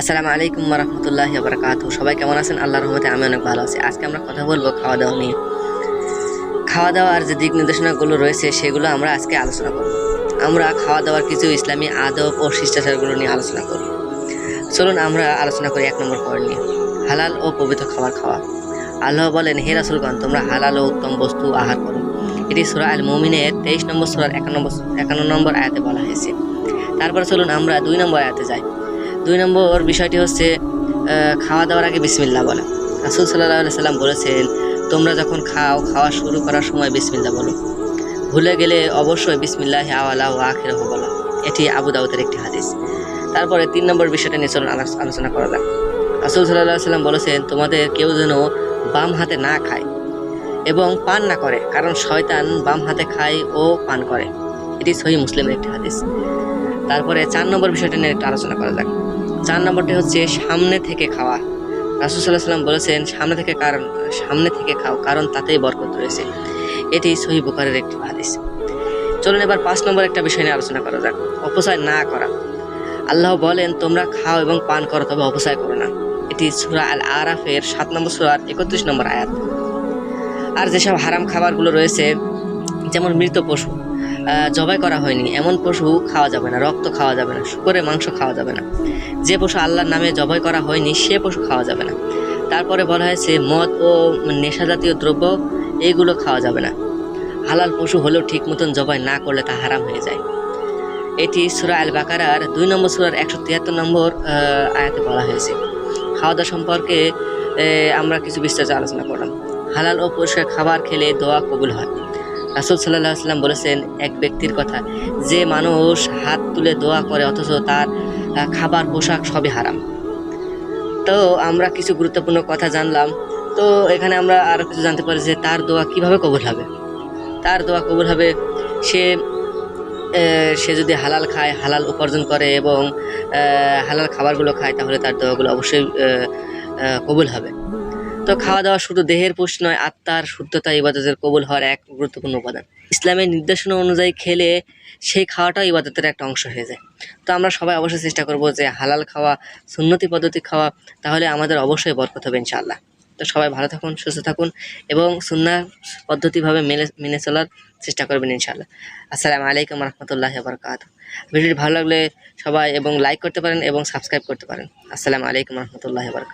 আসসালামু আলাইকুম রহমতুল্লাহ বারকাত সবাই কেমন আছেন? আল্লাহর রহমতে আমি অনেক ভালো আছি। আজকে আমরা কথা বলব খাওয়া দাওয়া নিয়ে। খাওয়া দাওয়ার যে দিক নির্দেশনাগুলো রয়েছে, সেগুলো আমরা আজকে আলোচনা করব। আমরা খাওয়া দাওয়ার কিছু ইসলামী আদব ও শিষ্টাচারগুলো নিয়ে আলোচনা করব চলুন আমরা আলোচনা করি এক নম্বর পয়েন্ট নিয়ে। হালাল ও পবিত্র খাবার খাওয়া। আল্লাহ বলেন, হে রাসুলগণ, তোমরা হালাল ও উত্তম বস্তু আহার করো। এটি সুরা আল মুমিনের তেইশ নম্বর সুরার একান্ন নম্বর একান্ন নম্বর আয়াতে বলা হয়েছে। তারপরে চলুন আমরা দুই নম্বর আয়াতে যাই। দুই নম্বর বিষয়টি হচ্ছে খাওয়া দাওয়ার আগে বিসমিল্লা বলা। রাসুল সাল্লাহ সাল্লাম বলেছেন, তোমরা যখন খাও, খাওয়া শুরু করার সময় বিসমিল্লা বলো। ভুলে গেলে অবশ্যই বিসমিল্লাহ আওয়ালা ও আখের বলো। এটি আবু দাউদের একটি হাদিস। তারপরে তিন নম্বর বিষয়টা নিয়ে চলুন আলোচনা করা যাক। রাসুল সাল্লাহ সাল্লাম বলেছেন, তোমাদের কেউ যেন বাম হাতে না খায় এবং পান না করে, কারণ শয়তান বাম হাতে খায় ও পান করে। এটি সহি মুসলিমের একটি হাদিস। তারপরে চার নম্বর বিষয়টা নিয়ে একটু আলোচনা করা যাক। চার নম্বরটি হচ্ছে সামনে থেকে খাওয়া। রাসুল সাল্লাহ সাল্লাম বলেছেন, সামনে থেকে কারণ, সামনে থেকে খাও, কারণ তাতেই বরকত রয়েছে। এটি সহি বুখারের একটি হাদিস। চলুন এবার পাঁচ নম্বর একটা বিষয় নিয়ে আলোচনা করা যাক। অপচয় না করা। আল্লাহ বলেন, তোমরা খাও এবং পান করো, তবে অপচয় করো না। এটি সুরা আল আরাফের সাত নম্বর সুরার একত্রিশ নম্বর আয়াত। আর যেসব হারাম খাবারগুলো রয়েছে যেমন মৃত পশু জবাই করা হয়নি, এমন পশু খাওয়া যাবে না, রক্ত খাওয়া যাবে না শুকরের মাংস খাওয়া যাবে না। যে পশু আল্লাহর নামে জবাই করা হয়নি, সে পশু খাওয়া যাবে না। তারপরে বলা হয়েছে, মদ ও নেশা জাতীয় দ্রব্য এইগুলো খাওয়া যাবে না। হালাল পশু হলেও ঠিক মতন জবাই না করলে তা হারাম হয়ে যায়। এটি সুরা আল বাকারার দুই নম্বর সুরার একশো তিয়াত্তর নম্বর আয়াতে বলা হয়েছে। খাওয়া দাওয়া সম্পর্কে আমরা কিছু বিস্তারিত আলোচনা করলাম। হালাল ও পরিষ্কার খাবার খেলে দোয়া কবুল হয়। রাসুল সাল্লাহ সাল্লাম বলেছেন এক ব্যক্তির কথা, যে মানুষ হাত তুলে দোয়া করে অথচ তার খাবার, পোশাক সবই হারাম। তো আমরা কিছু গুরুত্বপূর্ণ কথা জানলাম। তো এখানে আমরা আরও কিছু জানতে পারি যে তার দোয়া কীভাবে কবুল হবে? তার দোয়া কবুল হবে, সে সে যদি হালাল খায়, হালাল উপার্জন করে এবং হালাল খাবারগুলো খায়, তাহলে তার দোয়াগুলো অবশ্যই কবুল হবে। তো খাওয়া দাওয়া শুধু দেহের পুষ্টি নয়, আত্মার শুদ্ধতা, ইবাদতের কবুল হওয়ার এক গুরুত্বপূর্ণ উপাদান। ইসলামের নির্দেশনা অনুযায়ী খেলে সেই খাওয়াটা ইবাদতের একটা অংশ হয়ে যায়। তো আমরা সবাই অবশ্যই চেষ্টা করব যে হালাল খাওয়া, সুন্নতি পদ্ধতি খাওয়া, তাহলে আমাদের অবশ্যই বরকত হবে ইনশাআল্লাহ। তো সবাই ভালো থাকুন, সুস্থ থাকুন এবং সুন্না পদ্ধতিভাবে মেনে মেনে চলার চেষ্টা করবেন ইনশাআল্লাহ। আসসালামু আলাইকুম রহমতুল্লাহ বরকাত ভিডিওটি ভালো লাগলে সবাই এবং লাইক করতে পারেন এবং সাবস্ক্রাইব করতে পারেন। আসসালামু আলাইকুম রহমতুল্লাহ বরকাত